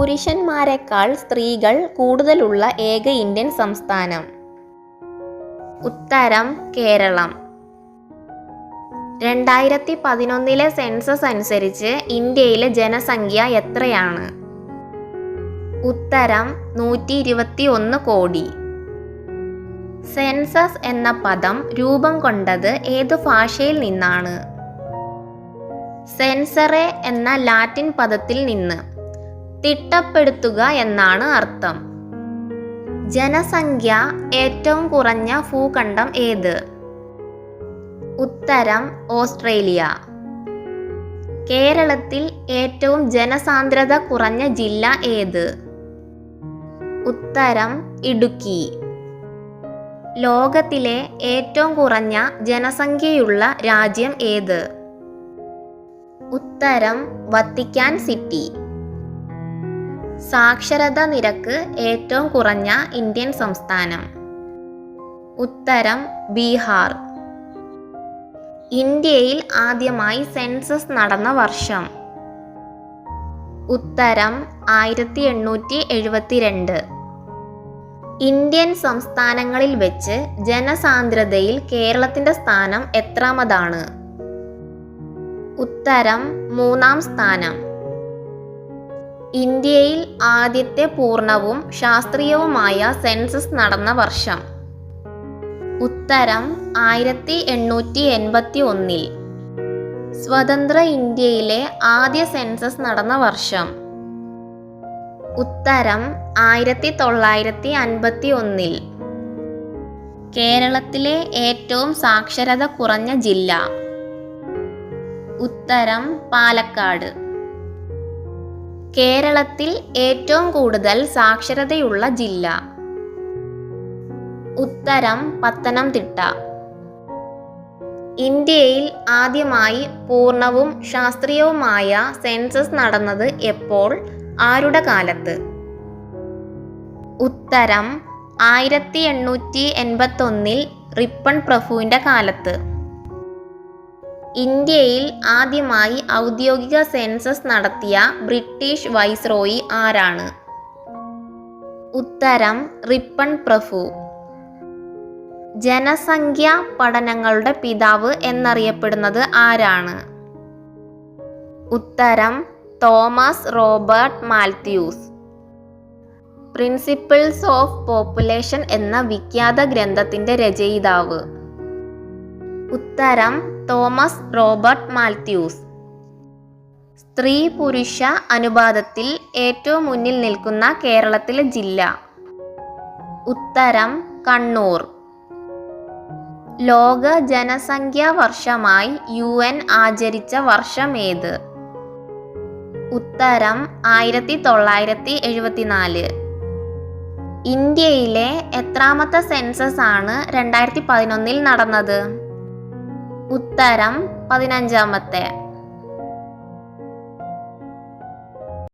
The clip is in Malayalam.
പുരുഷന്മാരെക്കാൾ സ്ത്രീകൾ കൂടുതലുള്ള ഏക ഇന്ത്യൻ സംസ്ഥാനം. ഉത്തരം കേരളം. രണ്ടായിരത്തി പതിനൊന്നിലെ സെൻസസ് അനുസരിച്ച് ഇന്ത്യയിലെ ജനസംഖ്യ എത്രയാണ്? ഉത്തരം നൂറ്റി ഇരുപത്തി ഒന്ന് കോടി. സെൻസസ് എന്ന പദം രൂപം കൊണ്ടത് ഏത് ഭാഷയിൽ നിന്നാണ്? സെൻസറെ എന്ന ലാറ്റിൻ പദത്തിൽ നിന്ന്. തിട്ടപ്പെടുത്തുക എന്നാണ് അർത്ഥം. ജനസംഖ്യ ഏറ്റവും കുറഞ്ഞ ഭൂഖണ്ഡം ഏത്? ഉത്തരം ഓസ്ട്രേലിയ. കേരളത്തിൽ ഏറ്റവും ജനസാന്ദ്രത കുറഞ്ഞ ജില്ല ഏത്? ഉത്തരം ഇടുക്കി. ലോകത്തിലെ ഏറ്റവും കുറഞ്ഞ ജനസംഖ്യയുള്ള രാജ്യം ഏത്? ഉത്തരം വത്തിക്കാൻ സിറ്റി. സാക്ഷരത നിരക്ക് ഏറ്റവും കുറഞ്ഞ ഇന്ത്യൻ സംസ്ഥാനം. ഉത്തരം ബീഹാർ. ഇന്ത്യയിൽ ആദ്യമായി സെൻസസ് നടന്ന വർഷം. ഉത്തരം ആയിരത്തി എണ്ണൂറ്റി എഴുപത്തിരണ്ട് ഇന്ത്യൻ സംസ്ഥാനങ്ങളിൽ വെച്ച് ജനസാന്ദ്രതയിൽ കേരളത്തിന്റെ സ്ഥാനം എത്രാമതാണ്? ഉത്തരം മൂന്നാം സ്ഥാനം. ഇന്ത്യയിൽ ആദ്യത്തെ പൂർണവും ശാസ്ത്രീയവുമായ സെൻസസ് നടന്ന വർഷം. ഉത്തരം ആയിരത്തി എണ്ണൂറ്റി എൺപത്തി ഒന്നിൽ സ്വതന്ത്ര ഇന്ത്യയിലെ ആദ്യ സെൻസസ് നടന്ന വർഷം. ഉത്തരം ആയിരത്തി തൊള്ളായിരത്തി അൻപത്തി ഒന്നിൽ കേരളത്തിലെ ഏറ്റവും സാക്ഷരത കുറഞ്ഞ ജില്ല. ഉത്തരം പാലക്കാട്. കേരളത്തിൽ ഏറ്റവും കൂടുതൽ സാക്ഷരതയുള്ള ജില്ല. ഉത്തരം പത്തനംതിട്ട. ഇന്ത്യയിൽ ആദ്യമായി പൂർണവും ശാസ്ത്രീയവുമായ സെൻസസ് നടന്നത് എപ്പോൾ? ആരുടെ കാലത്ത്? ഉത്തരം ആയിരത്തി എണ്ണൂറ്റി എൺപത്തൊന്നിൽ റിപ്പൺ പ്രഭുവിന്റെ കാലത്ത്. ഇന്ത്യയിൽ ആദ്യമായി ഔദ്യോഗിക സെൻസസ് നടത്തിയ ബ്രിട്ടീഷ് വൈസ്രോയി ആരാണ്? ഉത്തരം റിപ്പൺ പ്രഭു. ജനസംഖ്യ പഠനങ്ങളുടെ പിതാവ് എന്നറിയപ്പെടുന്നത് ആരാണ്? ഉത്തരം Thomas Robert Malthus principles of population എന്ന വിഖ്യാത ഗ്രന്ഥത്തിന്റെ രചയിതാവ്. ഉത്തരം തോമസ് റോബർട്ട് മാൽത്യൂസ് സ്ത്രീ പുരുഷ അനുപാതത്തിൽ ഏറ്റവും മുന്നിൽ നിൽക്കുന്ന കേരളത്തിലെ ജില്ല. ഉത്തരം കണ്ണൂർ. ലോക ജനസംഖ്യാ വർഷമായി യു എൻ ആചരിച്ച വർഷം ഏത് ഉത്തരം ആയിരത്തി തൊള്ളായിരത്തി എഴുപത്തിനാല് ഇന്ത്യയിലെ എത്രാമത്തെ സെൻസസ് ആണ് രണ്ടായിരത്തി പതിനൊന്നിൽ നടന്നത്? ഉത്തരം പതിനഞ്ചാമത്തെ.